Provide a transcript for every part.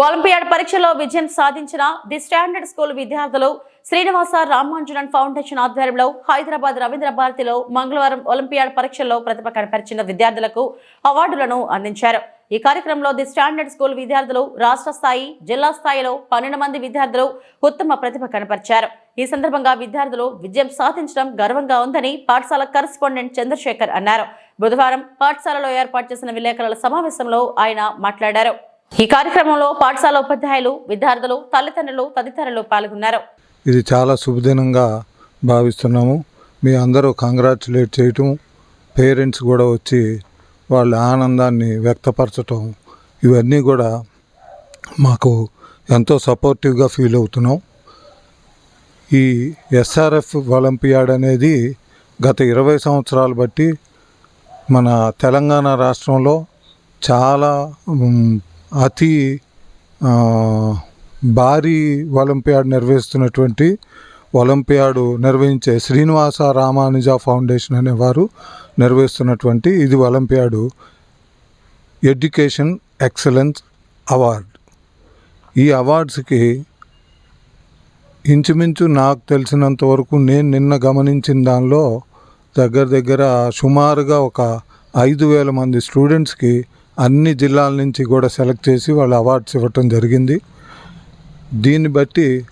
Olympiad పరీక్షలో విజయం సాధించిన ది స్టాండర్డ్ స్కూల్ విద్యార్థులు శ్రీనివాస రామాంజనన్ ఫౌండేషన్ ఆధ్వర్యంలో హైదరాబాద్ రవీంద్ర భారతిలో మంగళవారం ఒలింపియాడ్ పరీక్షల్లో ప్రతిభ కనపరిచిన విద్యార్థులకు అవార్డులను అందించారు. ఈ కార్యక్రమంలో ది స్టాండర్డ్ స్కూల్ విద్యార్థులు రాష్ట్ర స్థాయి జిల్లా స్థాయిలో పన్నెండు మంది విద్యార్థులు ఉత్తమ ప్రతిభ కనపరిచారు. ఈ సందర్భంగా విద్యార్థులు విజయం సాధించడం గర్వంగా ఉందని పాఠశాల కరస్పాండెంట్ చంద్రశేఖర్ అన్నారు. బుధవారం పాఠశాలలో ఏర్పాటు చేసిన విలేకరుల సమావేశంలో ఆయన మాట్లాడారు. ఈ కార్యక్రమంలో పాఠశాల ఉపాధ్యాయులు విద్యార్థులు తల్లిదండ్రులు తదితరులు పాల్గొన్నారు. ఇది చాలా శుభదినంగా భావిస్తున్నాము. మీ అందరూ కంగ్రాచులేట్ చేయటం పేరెంట్స్ కూడా వచ్చి వాళ్ళ ఆనందాన్ని వ్యక్తపరచటం ఇవన్నీ కూడా మాకు ఎంతో సపోర్టివ్గా ఫీల్ అవుతున్నాం. ఈ ఎస్ఆర్ఎఫ్ ఒలింపియాడ్ అనేది గత ఇరవై సంవత్సరాలు బట్టి మన తెలంగాణ రాష్ట్రంలో చాలా అతి భారీ ఒలింపియాడ్ నిర్వహిస్తున్నటువంటి ఒలింపియాడు నిర్వహించే శ్రీనివాస రామానుజ ఫౌండేషన్ అనేవారు నిర్వహిస్తున్నటువంటి ఇది ఒలింపియాడు ఎడ్యుకేషన్ ఎక్సలెన్స్ అవార్డ్. ఈ అవార్డ్స్కి ఇంచుమించు నాకు తెలిసినంత వరకు నేను నిన్న గమనించిన దానిలో దగ్గర దగ్గర సుమారుగా ఒక ఐదు వేల మంది స్టూడెంట్స్కి అన్ని జిల్లాల నుంచి కూడా సెలెక్ట్ చేసి వాళ్ళు అవార్డ్స్ ఇవ్వటం జరిగింది. దీన్ని బట్టి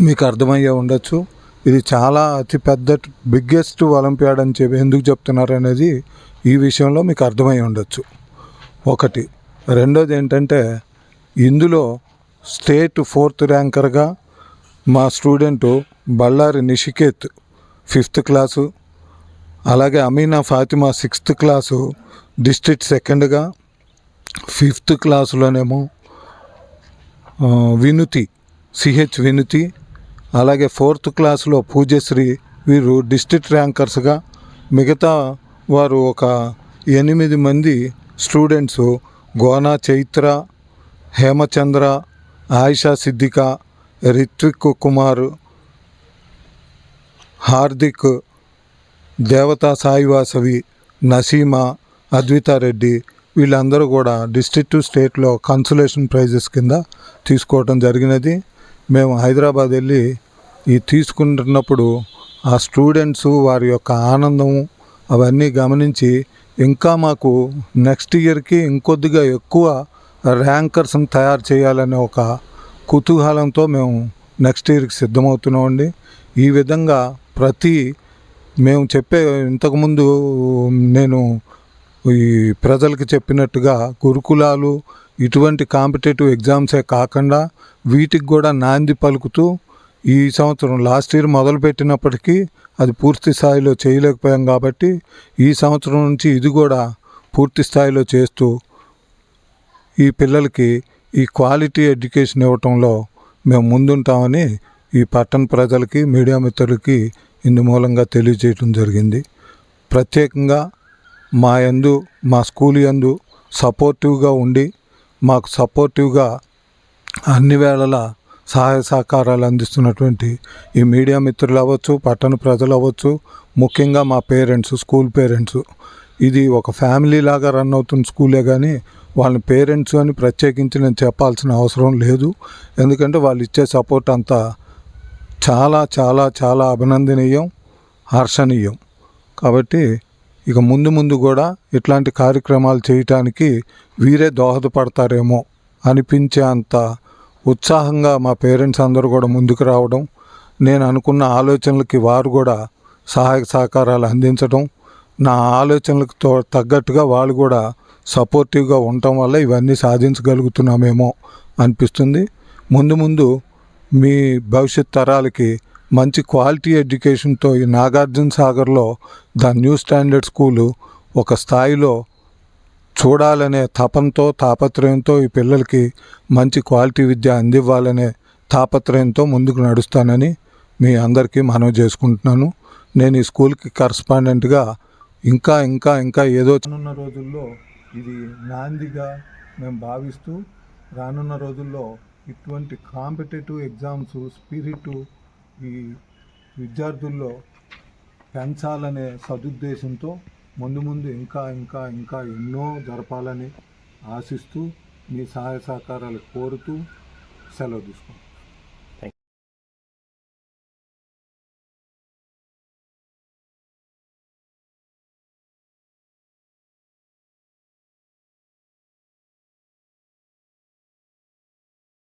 మీకు అర్థమయ్యే ఉండొచ్చు. ఇది చాలా అతిపెద్ద బిగ్గెస్ట్ ఒలింపియాడ్ అని చెప్పి ఎందుకు చెప్తున్నారు అనేది ఈ విషయంలో మీకు అర్థమై ఉండొచ్చు. ఒకటి. రెండోది ఏంటంటే ఇందులో స్టేట్ ఫోర్త్ ర్యాంకర్గా మా student Ballari Nishiketh fifth class. అలాగే Amina Fatima sixth class district సెకండ్గా fifth క్లాసులోనేమో వినుతి సిహెచ్ వినుతి అలాగే ఫోర్త్ క్లాసులో పూజశ్రీ వీరు డిస్ట్రిక్ట్ ర్యాంకర్స్గా మిగతా వారు ఒక ఎనిమిది మంది స్టూడెంట్స్ గోనా చైత్ర హేమచంద్ర ఆయిషా సిద్దిక రిత్విక్ కుమార్ హార్దిక్ దేవతా సాయివాసవి నసీమా అద్వితారెడ్డి వీళ్ళందరూ కూడా డిస్ట్రిక్ట్ స్టేట్లో కన్సులేషన్ ప్రైజెస్ కింద తీసుకోవడం జరిగినది. మేము హైదరాబాద్ వెళ్ళి ఈ తీసుకుంటున్నప్పుడు ఆ స్టూడెంట్స్ వారి యొక్క ఆనందం అవన్నీ గమనించి ఇంకా మాకు నెక్స్ట్ ఇయర్కి ఇంకొద్దిగా ఎక్కువ ర్యాంకర్స్ని తయారు చేయాలనే ఒక కుతూహలంతో మేము నెక్స్ట్ ఇయర్కి సిద్ధమవుతున్నామండి. ఈ విధంగా ప్రతి మేము చెప్పే ఇంతకుముందు నేను ఈ ప్రజలకు చెప్పినట్టుగా గురుకులాలు ఇటువంటి కాంపిటేటివ్ ఎగ్జామ్సే కాకుండా వీటికి కూడా నాంది పలుకుతూ ఈ సంవత్సరం లాస్ట్ ఇయర్ మొదలుపెట్టినప్పటికీ అది పూర్తి స్థాయిలో చేయలేకపోయాం కాబట్టి ఈ సంవత్సరం నుంచి ఇది కూడా పూర్తి స్థాయిలో చేస్తూ ఈ పిల్లలకి ఈ క్వాలిటీ ఎడ్యుకేషన్ ఇవ్వటంలో మేము ముందుంటామని ఈ పట్టణ ప్రజలకి మీడియా మిత్రులకి ఇందు మూలంగా తెలియజేయటం జరిగింది. ప్రత్యేకంగా మా యందు మా స్కూల్ యందు సపోర్టివ్గా ఉండి మాకు సపోర్టివ్గా అన్ని వేళలా సహాయ సహకారాలు అందిస్తున్నటువంటి ఈ మీడియా మిత్రులు అవ్వచ్చు పట్టణ ప్రజలు అవ్వచ్చు ముఖ్యంగా మా పేరెంట్స్ స్కూల్ పేరెంట్స్. ఇది ఒక ఫ్యామిలీ లాగా రన్ అవుతున్న స్కూలే కానీ వాళ్ళ పేరెంట్స్ అని ప్రత్యేకించి నేను చెప్పాల్సిన అవసరం లేదు. ఎందుకంటే వాళ్ళు ఇచ్చే సపోర్ట్ అంతా చాలా చాలా చాలా అభినందనీయం హర్షణీయం. కాబట్టి ఇక ముందు ముందు కూడా ఇట్లాంటి కార్యక్రమాలు చేయటానికి వీరే దోహదపడతారేమో అనిపించే అంత ఉత్సాహంగా మా పేరెంట్స్ అందరూ కూడా ముందుకు రావడం నేను అనుకున్న ఆలోచనలకి వారు కూడా సహాయక సహకారాలు అందించడం నా ఆలోచనలకు తో తగ్గట్టుగా వాళ్ళు కూడా సపోర్టివ్గా ఉండటం వల్ల ఇవన్నీ సాధించగలుగుతున్నామేమో అనిపిస్తుంది. ముందు ముందు మీ భవిష్యత్ తరాలకి మంచి క్వాలిటీ ఎడ్యుకేషన్తో ఈ నాగార్జున సాగర్లో ద న్యూ స్టాండర్డ్ స్కూలు ఒక స్థాయిలో చూడాలనే తపంతో తాపత్రయంతో ఈ పిల్లలకి మంచి క్వాలిటీ విద్య అందివ్వాలనే తాపత్రయంతో ముందుకు నడుస్తానని మీ అందరికీ మనవి చేసుకుంటున్నాను. నేను ఈ స్కూల్కి కరస్పాండెంట్గా ఇంకా ఇంకా ఇంకా ఏదో రానున్న రోజుల్లో ఇది నాందిగా మేము భావిస్తూ రానున్న రోజుల్లో ఇటువంటి కాంపిటేటివ్ ఎగ్జామ్స్ స్పిరిట్ ఈ విద్యార్థుల్లో పెంచాలనే సదుద్దేశంతో ముందు ముందు ఇంకా ఇంకా ఇంకా ఎన్నో జరపాలని ఆశిస్తూ మీ సహాయ సహకారాలు కోరుతూ సెలవు తీసుకుంటాం